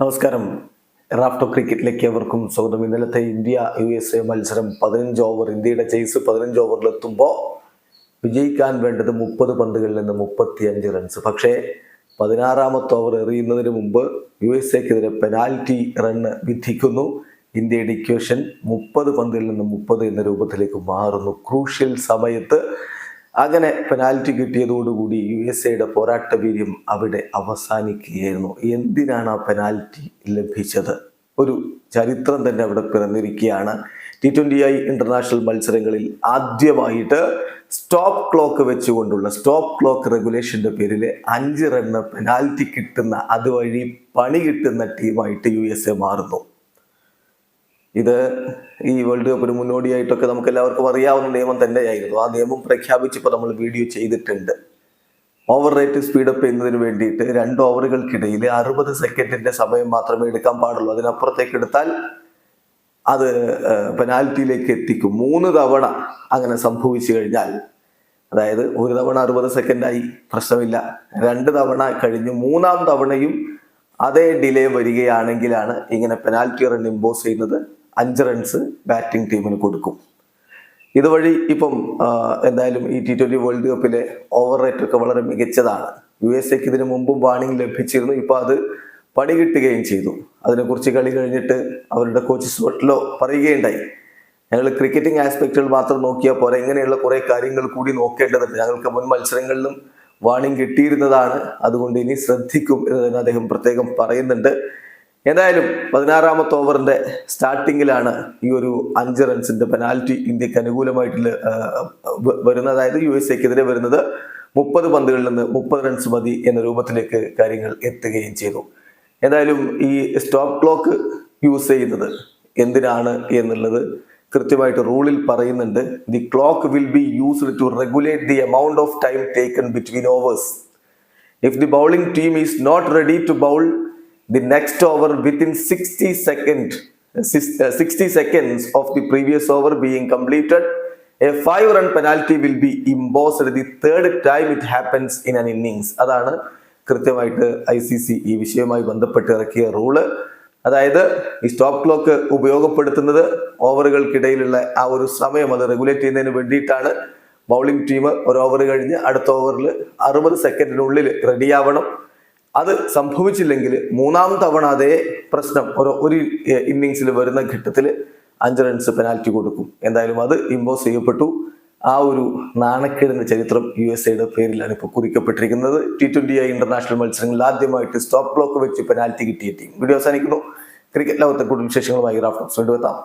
നമസ്കാരം. റാഫ്റ്റോ ക്രിക്കറ്റിലേക്ക് അവർക്കും സ്വാഗതം. ഇന്നലത്തെ ഇന്ത്യ യു എസ് എ മത്സരം പതിനഞ്ച് ഓവർ ഇന്ത്യയുടെ ചേസ് പതിനഞ്ച് ഓവറിലെത്തുമ്പോൾ വിജയിക്കാൻ വേണ്ടത് മുപ്പത് പന്തുകളിൽ നിന്ന് മുപ്പത്തിയഞ്ച് റൺസ് പക്ഷേ പതിനാറാമത്തെ ഓവർ എറിയുന്നതിന് മുമ്പ് യു എസ് എക്കെതിരെ പെനാൽറ്റി റണ്ണ് വിധിക്കുന്നു. ഇന്ത്യയുടെ ഇക്വേഷൻ മുപ്പത് പന്തിൽ നിന്ന് മുപ്പത് എന്ന രൂപത്തിലേക്ക് മാറുന്നു. ക്രൂഷ്യൽ സമയത്ത് അങ്ങനെ പെനാൽറ്റി കിട്ടിയതോടുകൂടി യു എസ് എയുടെ പോരാട്ട വീര്യം അവിടെ അവസാനിക്കുകയായിരുന്നു. എന്തിനാണ് ആ പെനാൽറ്റി ലഭിച്ചത്? ഒരു ചരിത്രം തന്നെ അവിടെ പിറന്നിരിക്കുകയാണ്. ടി ട്വന്റി ഐ ഇന്റർനാഷണൽ മത്സരങ്ങളിൽ ആദ്യമായിട്ട് സ്റ്റോപ്പ് ക്ലോക്ക് വെച്ചുകൊണ്ടുള്ള സ്റ്റോപ്പ് ക്ലോക്ക് റെഗുലേഷന്റെ പേരിൽ അഞ്ച് റണ്ണ് പെനാൽറ്റി കിട്ടുന്ന അതുവഴി പണി കിട്ടുന്ന ടീമായിട്ട് യു എസ് എ മാറുന്നു. ഇത് ഈ വേൾഡ് കപ്പിന് മുന്നോടിയായിട്ടൊക്കെ നമുക്ക് എല്ലാവർക്കും അറിയാവുന്ന നിയമം തന്നെയായിരുന്നു. ആ നിയമം പ്രഖ്യാപിച്ചപ്പോൾ നമ്മൾ വീഡിയോ ചെയ്തിട്ടുണ്ട്. ഓവർ റേറ്റ് സ്പീഡപ്പ് ചെയ്യുന്നതിന് വേണ്ടിയിട്ട് രണ്ട് ഓവറുകൾക്കിടയിൽ അറുപത് സെക്കൻഡിന്റെ സമയം മാത്രമേ എടുക്കാൻ പാടുള്ളൂ. അതിനപ്പുറത്തേക്ക് എടുത്താൽ അത് പെനാൽറ്റിയിലേക്ക് എത്തിക്കും. മൂന്ന് തവണ അങ്ങനെ സംഭവിച്ചു കഴിഞ്ഞാൽ അതായത് ഒരു തവണ അറുപത് സെക്കൻഡായി പ്രശ്നമില്ല. രണ്ട് തവണ കഴിഞ്ഞ് മൂന്നാം തവണയും അതേ ഡിലേ വരികയാണെങ്കിലാണ് ഇങ്ങനെ പെനാൽറ്റി റൺ ഇമ്പോസ് ചെയ്യുന്നത്. അഞ്ച് റൺസ് ബാറ്റിംഗ് ടീമിന് കൊടുക്കും. ഇതുവഴി ഇപ്പം എന്തായാലും ഈ ടി ട്വന്റി വേൾഡ് കപ്പിലെ ഓവർ റേറ്റ് ഒക്കെ വളരെ മികച്ചതാണ്. യു എസ് എക്ക് ഇതിനു മുമ്പും വാണിംഗ് ലഭിച്ചിരുന്നു. ഇപ്പോൾ അത് പണി കിട്ടുകയും ചെയ്തു. അതിനെക്കുറിച്ച് കളി കഴിഞ്ഞിട്ട് അവരുടെ കോച്ച് സ്പോട്ടിലോ പറയുകയുണ്ടായി. ഞങ്ങൾ ക്രിക്കറ്റിംഗ് ആസ്പെക്റ്റുകൾ മാത്രം നോക്കിയാൽ പോരാ. ഇങ്ങനെയുള്ള കുറേ കാര്യങ്ങൾ കൂടി നോക്കേണ്ടതുണ്ട്. ഞങ്ങൾക്ക് മുൻ മത്സരങ്ങളിലും വാണിംഗ് കിട്ടിയിരുന്നതാണ്. അതുകൊണ്ട് ഇനി ശ്രദ്ധിക്കും എന്ന് തന്നെ അദ്ദേഹം പ്രത്യേകം പറയുന്നുണ്ട്. എന്തായാലും പതിനാറാമത്തെ ഓവറിന്റെ സ്റ്റാർട്ടിങ്ങിലാണ് ഈ ഒരു അഞ്ച് റൺസിന്റെ പെനാൽറ്റി ഇന്ത്യയ്ക്ക് അനുകൂലമായിട്ടുള്ള വരുന്ന അതായത് യു എസ് എക്കെതിരെ വരുന്നത് മുപ്പത് പന്തുകളിൽ നിന്ന് മുപ്പത് റൺസ് മതി എന്ന രൂപത്തിലേക്ക് കാര്യങ്ങൾ എത്തുകയും ചെയ്തു. എന്തായാലും ഈ സ്റ്റോപ്പ് ക്ലോക്ക് യൂസ് ചെയ്യുന്നത് എന്തിനാണ് എന്നുള്ളത് കൃത്യമായിട്ട് റൂളിൽ പറയുന്നുണ്ട്. The clock will be used to regulate the amount of time taken between overs. If the bowling team is not ready to bowl the next over within 60 second, sis- uh, 60 seconds of the previous over being completed, a five run penalty will be imposed the third time it happens in an innings. അതാണ് കൃത്യമായിട്ട് I C C ഈ വിഷയവുമായി ബന്ധപ്പെട്ട് ഇറക്കിയ rule അതായത് ഈ stop clock ഉപയോഗപ്പെടുത്തുന്നത് ഓവറുകൾക്കിടയിലുള്ള ആ ഒരു സമയം അത് റെഗുലേറ്റ് ചെയ്യുന്നതിന് വേണ്ടിയിട്ടാണ്. ബൗളിംഗ് ടീം ഒരു ഓവർ കഴിഞ്ഞ് അടുത്ത ഓവറിൽ അറുപത് സെക്കൻഡിനുള്ളിൽ റെഡിയാവണം അത് സംഭവിച്ചില്ലെങ്കിൽ മൂന്നാം തവണ അതേ പ്രശ്നം ഒരു ഒരു ഇന്നിങ്സിൽ വരുന്ന ഘട്ടത്തിൽ അഞ്ച് റൺസ് പെനാൽറ്റി കൊടുക്കും. എന്തായാലും അത് ഇമ്പോസ് ചെയ്യപ്പെട്ടു. ആ ഒരു നാണക്കേടിന്റെ ചരിത്രം യു എസ് എയുടെ പേരിലാണ് ഇപ്പോൾ കുറിക്കപ്പെട്ടിരിക്കുന്നത്. ടി ട്വന്റി ഐ ഇന്റർനാഷണൽ മത്സരങ്ങളിൽ ആദ്യമായിട്ട് സ്റ്റോപ്പ് ബ്ലോക്ക് വെച്ച് പെനാൽറ്റി കിട്ടിയ ടീം വീഡിയോ അവസാനിക്കുന്നു. ക്രിക്കറ്റ് ലോകത്തെ കൂടുതൽ വിശേഷങ്ങളുമായി റാഫ്റ്റോക്സ് കൊണ്ടുവെത്താം